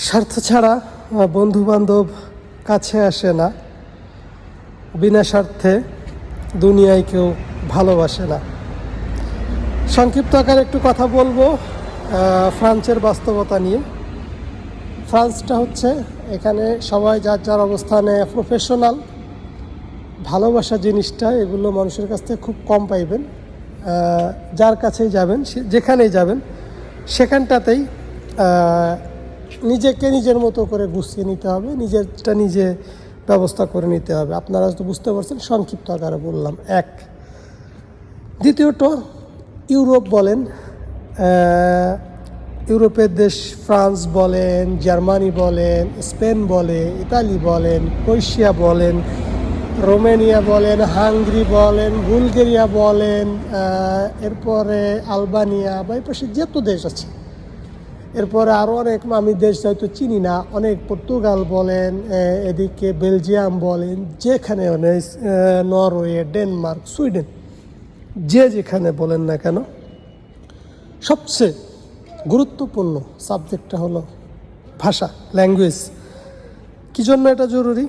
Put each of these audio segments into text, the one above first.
স্বার্থ ছাড়া বন্ধু বান্ধব কাছে আসে না। বিনা স্বার্থে দুনিয়ায় কেউ ভালোবাসে না। সংক্ষিপ্ত আকারে একটু কথা বলব ফ্রান্সের বাস্তবতা নিয়ে। ফ্রান্সটা হচ্ছে এখানে সবাই যার যার অবস্থানে প্রফেশনাল ভালোবাসা জিনিসটা এগুলো মানুষের কাছ থেকে খুব কম পাইবেন। যার কাছেই যাবেন যেখানেই যাবেন, সেখানটাতেই নিজেকে নিজের মতো করে গুছিয়ে নিতে হবে, নিজেরটা নিজে ব্যবস্থা করে নিতে হবে। আপনারা তো বুঝতে পারছেন, সংক্ষিপ্ত আকারে বললাম। এক। দ্বিতীয়ত ইউরোপ বলেন ইউরোপের দেশ ফ্রান্স বলেন, জার্মানি বলেন, স্পেন বলে ইতালি বলেন, ক্রোয়েশিয়া বলেন, রোমেনিয়া বলেন, হাঙ্গরি বলেন, বুলগেরিয়া বলেন এরপরে আলবানিয়া বা এই পাশে যত দেশ আছে। এরপরে আরও অনেক আমি দেশ হয়তো চিনি না অনেক পর্তুগাল বলেন এদিকে বেলজিয়াম বলেন যেখানে আহ, নরওয়ে ডেনমার্ক সুইডেন যে যেখানে বলেন না কেন সবচেয়ে গুরুত্বপূর্ণ সাবজেক্টটা হলো ভাষা ল্যাঙ্গুয়েজ কী জন্য এটা জরুরি?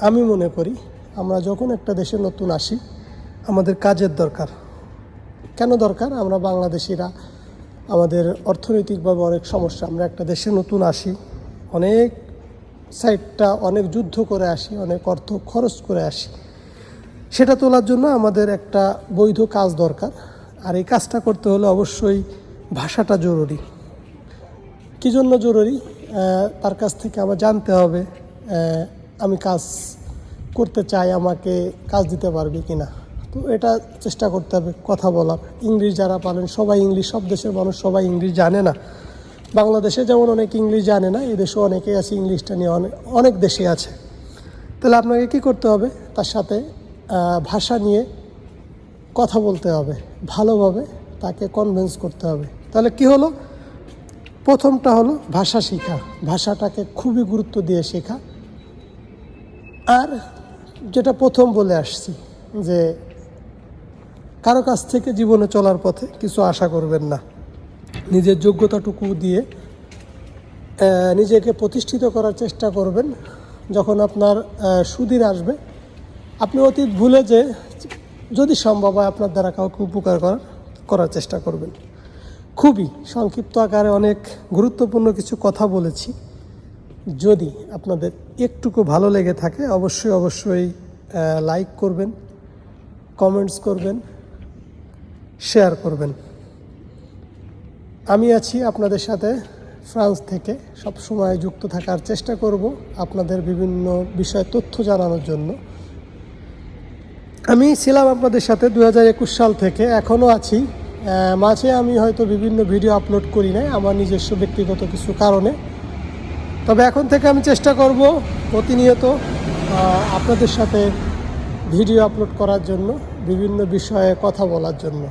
আমি মনে করি আমরা যখন একটা দেশে নতুন আসি আমাদের কাজের দরকার। কেন দরকার? আমরা বাংলাদেশিরা আমাদের অর্থনৈতিকভাবে অনেক সমস্যা। আমরা একটা দেশে নতুন আসি, অনেক সাইডটা অনেক যুদ্ধ করে আসি, অনেক অর্থ খরচ করে আসি। সেটা তোলার জন্য আমাদের একটা বৈধ কাজ দরকার। আর এই কাজটা করতে হলে অবশ্যই ভাষাটা জরুরি। কী জন্য জরুরি? তার কাছ থেকে আমার জানতে হবে আমি কাজ করতে চাই, আমাকে কাজ দিতে পারবে কি না তো এটা চেষ্টা করতে হবে, কথা বলার ইংলিশ যারা পারেন, সবাই ইংলিশ, সব দেশের মানুষ সবাই ইংলিশ জানে না। বাংলাদেশে যেমন অনেক ইংলিশ জানে না, এই দেশেও অনেকেই আছে ইংলিশটা নিয়ে অনেক অনেক দেশে আছে। তাহলে আপনাকে কি করতে হবে? তার সাথে ভাষা নিয়ে কথা বলতে হবে, ভালোভাবে তাকে কনভিন্স করতে হবে। তাহলে কি হলো? প্রথমটা হলো ভাষা শেখা, ভাষাটাকে খুবই গুরুত্ব দিয়ে শেখা। আর যেটা প্রথম বলে আসছি, যে কারও কাছ থেকে জীবনে চলার পথে কিছু আশা করবেন না। নিজের যোগ্যতাটুকু দিয়ে নিজেকে প্রতিষ্ঠিত করার চেষ্টা করবেন। যখন আপনার সুদিন আসবে, আপনি অতীত ভুলে যে, যদি সম্ভব হয় আপনার দ্বারা কাউকে উপকার করার করার চেষ্টা করবেন। খুবই সংক্ষিপ্ত আকারে অনেক গুরুত্বপূর্ণ কিছু কথা বলেছি। যদি আপনাদের একটুকু ভালো লেগে থাকে, অবশ্যই অবশ্যই লাইক করবেন কমেন্টস করবেন। শেয়ার করবেন। আমি আছি আপনাদের সাথে ফ্রান্স থেকে। সব সময় যুক্ত থাকার চেষ্টা করব আপনাদের বিভিন্ন বিষয়ে তথ্য জানানোর জন্য। আমি ছিলাম আপনাদের সাথে দু হাজার একুশ সাল থেকে। এখনও আছি। মাঝে আমি হয়তো বিভিন্ন ভিডিও আপলোড করি নাই আমার নিজস্ব ব্যক্তিগত কিছু কারণে। তবে এখন থেকে আমি চেষ্টা করব প্রতিনিয়ত আপনাদের সাথে ভিডিও আপলোড করার জন্য, বিভিন্ন বিষয়ে কথা বলার জন্য।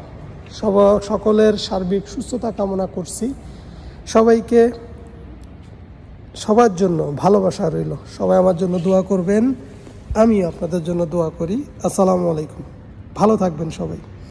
সব সকলের সার্বিক সুস্থতা কামনা করছি। সবাইকে সবার জন্য ভালোবাসা রইল। সবাই আমার জন্য দোয়া করবেন। আমি আপনাদের জন্য দোয়া করি। আসসালামু আলাইকুম। ভালো থাকবেন সবাই।